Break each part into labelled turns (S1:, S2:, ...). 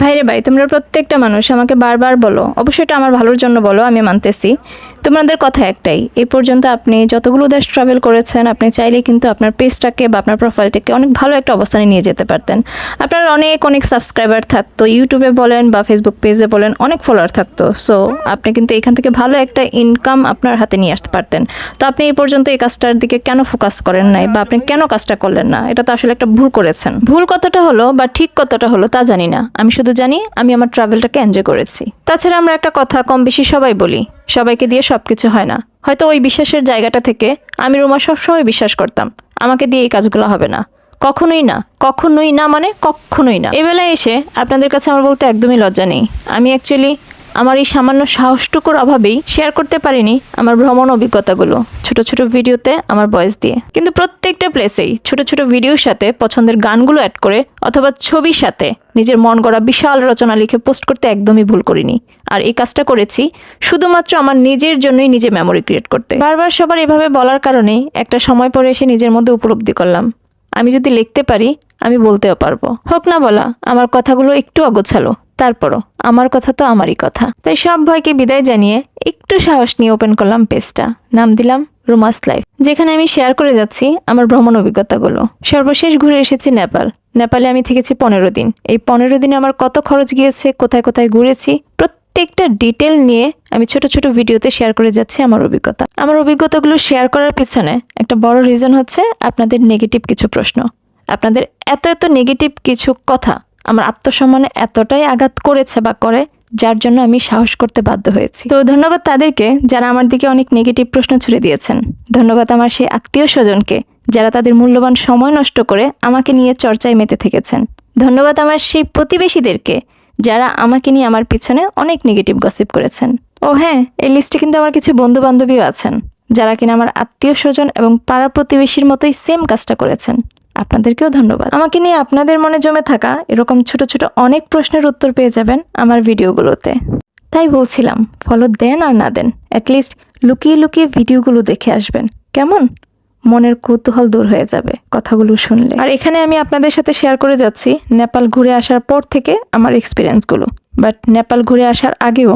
S1: ভাইরে ভাই, তোমরা প্রত্যেকটা মানুষ আমাকে বারবার বলো অবশ্যই এটা আমার ভালোর জন্য বলো, আমি মানতেছি। তোমাদের কথা একটাই এই পর্যন্ত আপনি যতগুলো দেশ ট্রাভেল করেছেন, আপনি চাইলে কিন্তু আপনার পেজটাকে বা আপনার প্রোফাইলটাকে অনেক ভালো একটা অবস্থানে নিয়ে যেতে পারতেন। আপনার অনেক অনেক সাবস্ক্রাইবার থাকতো ইউটিউবে বলেন বা ফেসবুক পেজে বলেন, অনেক ফলোয়ার থাকতো। সো আপনি কিন্তু এখান থেকে ভালো একটা ইনকাম আপনার হাতে নিয়ে আসতে পারতেন। তো আপনি এই পর্যন্ত এই কাজটার দিকে কেন ফোকাস করেন নাই বা আপনি কেন কাজটা করলেন না? এটা তো আসলে একটা ভুল করেছেন। ভুল কতটা হলো বা ঠিক কতটা হলো তা জানি না। আমি শুধু জানি আমি আমার ট্রাভেলটাকে এনজয় করেছি। তাছাড়া আমরা একটা কথা কম বেশি সবাই বলি, সবাইকে দিয়ে সব কিছু হয় না। হয়তো ওই বিশ্বাসের জায়গাটা থেকে আমি রুমা সবসময় বিশ্বাস করতাম, আমাকে দিয়ে এই কাজগুলো হবে না। কখনোই না কখনোই না মানে কখনোই না। এবেলায় এসে আপনাদের কাছে আমার বলতে একদমই লজ্জা নেই। আমি অ্যাকচুয়ালি আমার এই সামান্য সাহসটুকুর অভাবেই শেয়ার করতে পারিনি আমার ভ্রমণ অভিজ্ঞতাগুলো, ছোট ছোট ভিডিওতে আমার ভয়েস দিয়ে। কিন্তু প্রত্যেকটা প্লেসেই ছোট ছোট ভিডিওর সাথে পছন্দের গানগুলো অ্যাড করে অথবা ছবির সাথে নিজের মন গড়া বিশাল রচনা লিখে পোস্ট করতে একদমই ভুল করিনি। আর এই কাজটা করেছি শুধুমাত্র আমার নিজের জন্যই নিজে মেমোরি ক্রিয়েট করতে। বারবার সবার এভাবে বলার কারণেই একটা সময় পরে এসে নিজের মধ্যে উপলব্ধি করলাম। আমি যদি লিখতে পারি, আমি বলতেও পারব। হোক না বলা, আমার কথাগুলো একটু অগোছালো। তারপরও আমার কথা তো আমারই কথা। তাই সব ভয়কে বিদায় জানিয়ে একটু সাহস নিয়ে ওপেন করলাম পেজটা নাম দিলাম রুমাস লাইফ। যেখানে আমি শেয়ার করে যাচ্ছি আমার ভ্রমণ অভিজ্ঞতাগুলো। সর্বশেষ ঘুরে এসেছি নেপাল। নেপালে আমি থেকেছি পনেরো দিন। এই পনেরো দিনে আমার কত খরচ গিয়েছে, কোথায় কোথায় ঘুরেছি, প্রত্যেকটা ডিটেল নিয়ে আমি ছোট ছোট ভিডিওতে শেয়ার করে যাচ্ছি আমার অভিজ্ঞতা। আমার অভিজ্ঞতাগুলো শেয়ার করার পিছনে একটা বড় রিজন হচ্ছে আপনাদের নেগেটিভ কিছু প্রশ্ন। আপনাদের এত এত নেগেটিভ কিছু কথা আমার আত্মসম্মানে এতটাই আঘাত করেছে বা করে, যার জন্য আমি সাহস করতে বাধ্য হয়েছি। তো ধন্যবাদ তাদেরকে যারা আমার দিকে অনেক নেগেটিভ প্রশ্ন ছুড়ে দিয়েছেন। ধন্যবাদ আমার সেই আত্মীয় স্বজনকে যারা তাদের মূল্যবান সময় নষ্ট করে আমাকে নিয়ে চর্চায় মেতে থেকেছেন। ধন্যবাদ আমার সেই প্রতিবেশীদেরকে যারা আমাকে নিয়ে আমার পিছনে অনেক নেগেটিভ গসিপ করেছেন। ও হ্যাঁ এই লিস্টে কিন্তু আমার কিছু বন্ধু বান্ধবীও আছেন, যারা কিনা আমার আত্মীয় স্বজন এবং পাড়া প্রতিবেশীর মতোই সেম কাজটা করেছেন। আপনাদেরকেও ধন্যবাদ। আমাকে নিয়ে আপনাদের মনে জমে থাকা এরকম ছোট ছোট অনেক প্রশ্নের উত্তর পেয়ে যাবেন আমার ভিডিওগুলোতে। তাই বলছিলাম ফলো দেন আর না দেন অ্যাটলিস্ট লুকিয়ে লুকিয়ে ভিডিওগুলো দেখে আসবেন। কেমন? মনের কৌতূহল দূর হয়ে যাবে কথাগুলো শুনলে। আর এখানে আমি আপনাদের সাথে শেয়ার করে যাচ্ছি, নেপাল ঘুরে আসার পর থেকে আমার এক্সপিরিয়েন্সগুলো বাট নেপাল ঘুরে আসার আগেও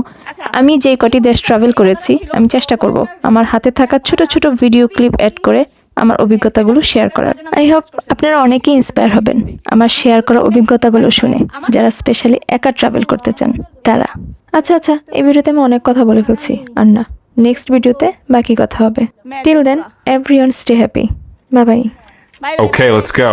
S1: আমি যেই কটি দেশ ট্রাভেল করেছি, আমি চেষ্টা করব আমার হাতে থাকা ছোট ছোট ভিডিও ক্লিপ অ্যাড করে আমার অভিজ্ঞতাগুলো শেয়ার করার। আই হোপ আপনারা অনেকেই ইন্সপায়ার হবেন আমার শেয়ার করা অভিজ্ঞতাগুলো শুনে যারা স্পেশালি একা ট্রাভেল করতে চান তারা। আচ্ছা আচ্ছা এই ভিডিওতে আমি অনেক কথা বলে ফেলছি আর না নেক্সট ভিডিওতে বাকি কথা হবে। Till then everyone stay happy bye bye
S2: Okay, let's go.